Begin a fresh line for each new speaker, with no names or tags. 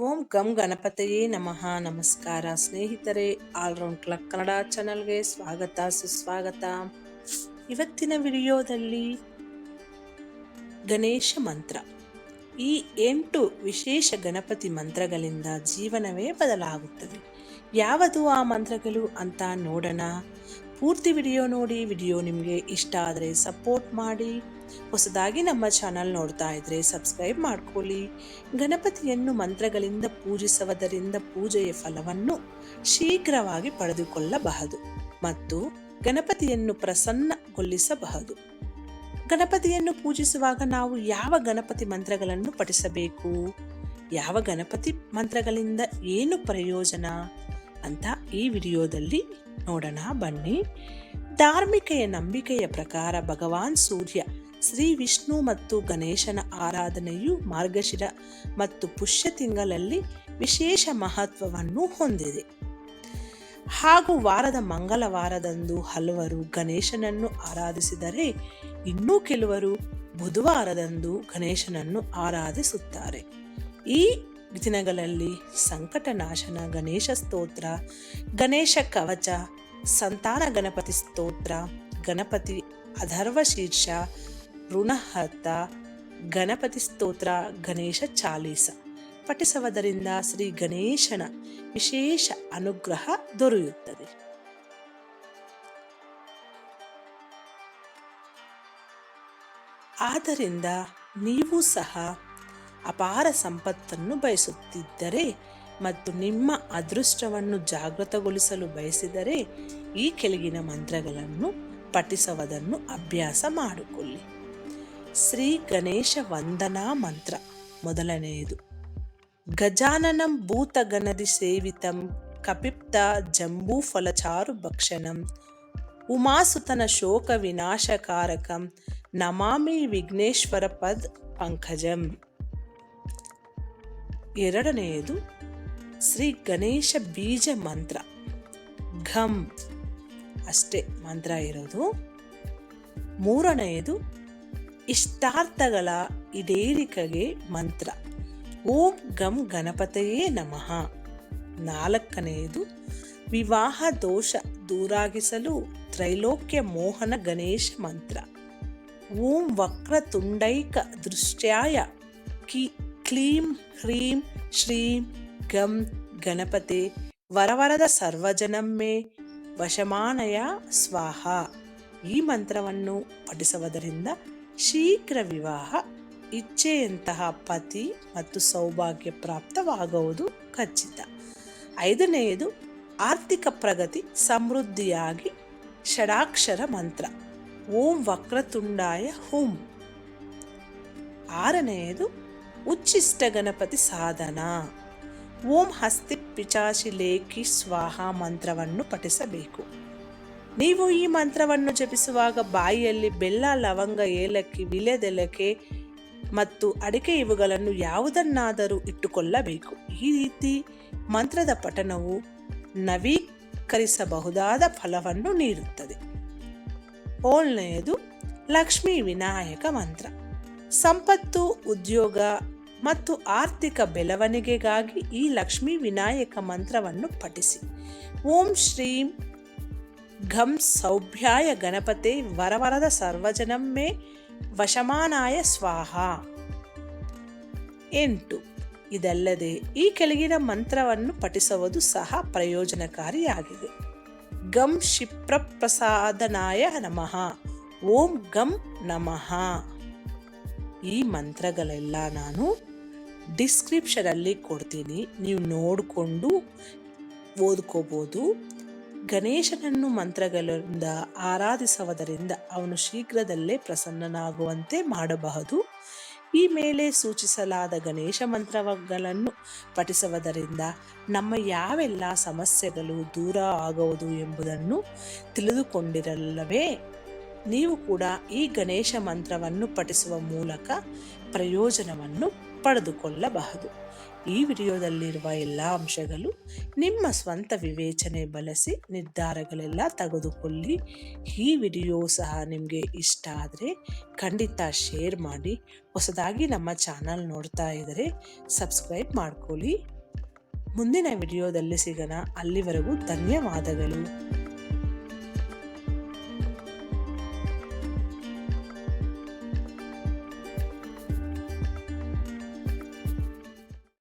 ಓಂ ಗಂ ಗಣಪತಿಯೇ ನಮಃ. ನಮಸ್ಕಾರ ಸ್ನೇಹಿತರೆ, ಆಲ್ರೌಂಡ್ ಕ್ಲಕ್ ಕನ್ನಡ ಚಾನಲ್ಗೆ ಸ್ವಾಗತ, ಸುಸ್ವಾಗತ. ಇವತ್ತಿನ ವಿಡಿಯೋದಲ್ಲಿ ಗಣೇಶ ಮಂತ್ರ. ಈ ಎಂಟು ವಿಶೇಷ ಗಣಪತಿ ಮಂತ್ರಗಳಿಂದ ಜೀವನವೇ ಬದಲಾಗುತ್ತದೆ. ಯಾವುದು ಆ ಮಂತ್ರಗಳು ಅಂತ ನೋಡೋಣ. ಪೂರ್ತಿ ವಿಡಿಯೋ ನೋಡಿ, ವಿಡಿಯೋ ನಿಮಗೆ ಇಷ್ಟ ಆದರೆ ಸಪೋರ್ಟ್ ಮಾಡಿ. ಹೊಸದಾಗಿ ನಮ್ಮ ಚಾನಲ್ ನೋಡ್ತಾ ಇದ್ರೆ ಸಬ್ಸ್ಕ್ರೈಬ್ ಮಾಡ್ಕೊಳ್ಳಿ. ಗಣಪತಿಯನ್ನು ಮಂತ್ರಗಳಿಂದ ಪೂಜಿಸುವುದರಿಂದ ಪೂಜೆಯ ಫಲವನ್ನು ಶೀಘ್ರವಾಗಿ ಪಡೆದುಕೊಳ್ಳಬಹುದು ಮತ್ತು ಗಣಪತಿಯನ್ನು ಪ್ರಸನ್ನಗೊಳಿಸಬಹುದು. ಗಣಪತಿಯನ್ನು ಪೂಜಿಸುವಾಗ ನಾವು ಯಾವ ಗಣಪತಿ ಮಂತ್ರಗಳನ್ನು ಪಠಿಸಬೇಕು? ಯಾವ ಗಣಪತಿ ಮಂತ್ರಗಳಿಂದ ಏನು ಪ್ರಯೋಜನ? ಅಂತ ಈ ವಿಡಿಯೋದಲ್ಲಿ ನೋಡೋಣ, ಬನ್ನಿ. ಧಾರ್ಮಿಕೆಯ ನಂಬಿಕೆಯ ಪ್ರಕಾರ ಭಗವಾನ್ ಸೂರ್ಯ ಶ್ರೀ ವಿಷ್ಣು ಮತ್ತು ಗಣೇಶನ ಆರಾಧನೆಯು ಮಾರ್ಗಶಿರ ಮತ್ತು ಪುಷ್ಯ ತಿಂಗಳಲ್ಲಿ ವಿಶೇಷ ಮಹತ್ವವನ್ನು ಹೊಂದಿದೆ. ಹಾಗೂ ವಾರದ ಮಂಗಳವಾರದಂದು ಹಲವರು ಗಣೇಶನನ್ನು ಆರಾಧಿಸಿದರೆ, ಇನ್ನೂ ಕೆಲವರು ಬುಧವಾರದಂದು ಗಣೇಶನನ್ನು ಆರಾಧಿಸುತ್ತಾರೆ. ಈ ದಿನಗಳಲ್ಲಿ ಸಂಕಟನಾಶನ ಗಣೇಶ ಸ್ತೋತ್ರ, ಗಣೇಶ ಕವಚ, ಸಂತಾನ ಗಣಪತಿ ಸ್ತೋತ್ರ, ಗಣಪತಿ ಅಧರ್ವ ಶೀರ್ಷ, ಋಣಹರ್ತ, ಗಣಪತಿ ಸ್ತೋತ್ರ, ಗಣೇಶ ಚಾಲೀಸ. ಪಠಿಸುವುದರಿಂದ ಶ್ರೀ ಗಣೇಶನ ವಿಶೇಷ ಅನುಗ್ರಹ ದೊರೆಯುತ್ತದೆ. ಆದ್ದರಿಂದ ನೀವು ಸಹ ಅಪಾರ ಸಂಪತ್ತನ್ನು ಬಯಸುತ್ತಿದ್ದರೆ ಮತ್ತು ನಿಮ್ಮ ಅದೃಷ್ಟವನ್ನು ಜಾಗೃತಗೊಳಿಸಲು ಬಯಸಿದರೆ ಈ ಕೆಳಗಿನ ಮಂತ್ರಗಳನ್ನು ಪಠಿಸುವುದನ್ನು ಅಭ್ಯಾಸ ಮಾಡಿಕೊಳ್ಳಿ. ಶ್ರೀ ಗಣೇಶ ವಂದನಾ ಮಂತ್ರ. ಮೊದಲನೆಯದು. ಗಜಾನನಂ ಭೂತಗಣದಿ ಸೇವಿತಂ ಕಪಿಪ್ತ ಜಂಬೂ ಫಲಚಾರು ಭಕ್ಷಣಂ. ಉಮಾಸುತನ ಶೋಕ ವಿನಾಶಕಾರಕಂ. ನಮಾಮಿ ವಿಘ್ನೇಶ್ವರ ಪದ್ ಪಂಕಜಂ. ಎರಡನೆಯದು ಶ್ರೀ ಗಣೇಶ ಬೀಜ ಮಂತ್ರ. ಘಂ ಅಷ್ಟೇ ಮಂತ್ರ ಇರೋದು. ಮೂರನೆಯದು ಇಷ್ಟಾರ್ಥಗಳ ಈಡೇರಿಕೆಗೆ ಮಂತ್ರ. ಓಂ ಗಂ ಗಣಪತಿಯೇ ನಮಃ. ನಾಲ್ಕನೆಯದು ವಿವಾಹ ದೋಷ ದೂರಾಗಿಸಲು ತ್ರೈಲೋಕ್ಯ ಮೋಹನ ಗಣೇಶ ಮಂತ್ರ. ಓಂ ವಕ್ರತುಂಡೈಕ ದೃಷ್ಟ್ಯಾಯ ಕಿ ಕ್ಲೀಂ, ಹ್ರೀಂ, ಶ್ರೀಂ, ಗಂ, ಗಣಪತಿ ವರವರದ ಸರ್ವಜನಮ್ಮೆ ವಶಮಾನಯ ಸ್ವಾಹ. ಈ ಮಂತ್ರವನ್ನು ಪಠಿಸುವುದರಿಂದ ಶೀಘ್ರ ವಿವಾಹ, ಇಚ್ಛೆಯಂತಹ ಪತಿ ಮತ್ತು ಸೌಭಾಗ್ಯ ಪ್ರಾಪ್ತವಾಗುವುದು ಖಚಿತ. ಐದನೆಯದು, ಆರ್ಥಿಕ ಪ್ರಗತಿ ಸಮೃದ್ಧಿಯಾಗಿ ಷಡಾಕ್ಷರ ಮಂತ್ರ. ಓಂ ವಕ್ರತುಂಡಾಯ ಹೋಂ. ಆರನೆಯದು ಉಚ್ಚಿಷ್ಟ ಗಣಪತಿ ಸಾಧನ. ಓಂ ಹಸ್ತಿ ಪಿಚಾಶಿ ಲೇಖಿ ಸ್ವಾಹ ಮಂತ್ರವನ್ನು ಪಠಿಸಬೇಕು. ನೀವು ಈ ಮಂತ್ರವನ್ನು ಜಪಿಸುವಾಗ ಬಾಯಿಯಲ್ಲಿ ಬೆಲ್ಲ, ಲವಂಗ, ಏಲಕ್ಕಿ ವಿಲೆದೆಲಕೆ ಮತ್ತು ಅಡಿಕೆ ಇವುಗಳನ್ನು ಯಾವುದನ್ನಾದರೂ ಇಟ್ಟುಕೊಳ್ಳಬೇಕು. ಈ ರೀತಿ ಮಂತ್ರದ ಪಠನವು ನವೀಕರಿಸಬಹುದಾದ ಫಲವನ್ನು ನೀಡುತ್ತದೆ. ಏಳನೆಯದು ಲಕ್ಷ್ಮೀ ವಿನಾಯಕ ಮಂತ್ರ. ಸಂಪತ್ತು, ಉದ್ಯೋಗ ಮತ್ತು ಆರ್ಥಿಕ ಬೆಳವಣಿಗೆಗಾಗಿ ಈ ಲಕ್ಷ್ಮೀ ವಿನಾಯಕ ಮಂತ್ರವನ್ನು ಪಠಿಸಿ. ಓಂ ಶ್ರೀಂ ಘಂ ಸೌಭ್ಯಾಯ ಗಣಪತಿ ವರವರದ ಸರ್ವಜನಮ್ಮೆ ವಶಮಾನಾಯ ಸ್ವಾಹ. ಎಂಟು. ಇದಲ್ಲದೆ ಈ ಕೆಳಗಿನ ಮಂತ್ರವನ್ನು ಪಠಿಸುವುದು ಸಹ ಪ್ರಯೋಜನಕಾರಿಯಾಗಿದೆ. ಗಂ ಕ್ಷಿಪ್ರಪ್ರಸಾದನಾಯ ನಮಃ. ಓಂ ಗಂ ನಮಃ. ಈ ಮಂತ್ರಗಳೆಲ್ಲ ನಾನು ಡಿಸ್ಕ್ರಿಪ್ಷನಲ್ಲಿ ಕೊಡ್ತೀನಿ. ನೀವು ನೋಡಿಕೊಂಡು ಓದ್ಕೋಬೋದು. ಗಣೇಶನನ್ನು ಮಂತ್ರಗಳಿಂದ ಆರಾಧಿಸುವುದರಿಂದ ಅವನು ಶೀಘ್ರದಲ್ಲೇ ಪ್ರಸನ್ನನಾಗುವಂತೆ ಮಾಡಬಹುದು. ಈ ಮೇಲೆ ಸೂಚಿಸಲಾದ ಗಣೇಶ ಮಂತ್ರಗಳನ್ನು ಪಠಿಸುವುದರಿಂದ ನಮ್ಮ ಯಾವೆಲ್ಲ ಸಮಸ್ಯೆಗಳು ದೂರ ಆಗುವುದು ಎಂಬುದನ್ನು ತಿಳಿದುಕೊಂಡಿರಲ್ಲವೇ? ನೀವು ಕೂಡ ಈ ಗಣೇಶ ಮಂತ್ರವನ್ನು ಪಠಿಸುವ ಮೂಲಕ ಪ್ರಯೋಜನವನ್ನು ಪಡೆದುಕೊಳ್ಳಬಹುದು. ಈ ವಿಡಿಯೋದಲ್ಲಿರುವ ಎಲ್ಲ ಅಂಶಗಳು ನಿಮ್ಮ ಸ್ವಂತ ವಿವೇಚನೆ ಬಳಸಿ ನಿರ್ಧಾರಗಳೆಲ್ಲ ತೆಗೆದುಕೊಳ್ಳಿ. ಈ ವಿಡಿಯೋ ಸಹ ನಿಮಗೆ ಇಷ್ಟ ಆದರೆ ಖಂಡಿತ ಶೇರ್ ಮಾಡಿ. ಹೊಸದಾಗಿ ನಮ್ಮ ಚಾನಲ್ ನೋಡ್ತಾ ಇದ್ದರೆ ಸಬ್ಸ್ಕ್ರೈಬ್ ಮಾಡ್ಕೊಳ್ಳಿ. ಮುಂದಿನ ವಿಡಿಯೋದಲ್ಲಿ ಸಿಗೋಣ. ಅಲ್ಲಿವರೆಗೂ ಧನ್ಯವಾದಗಳು.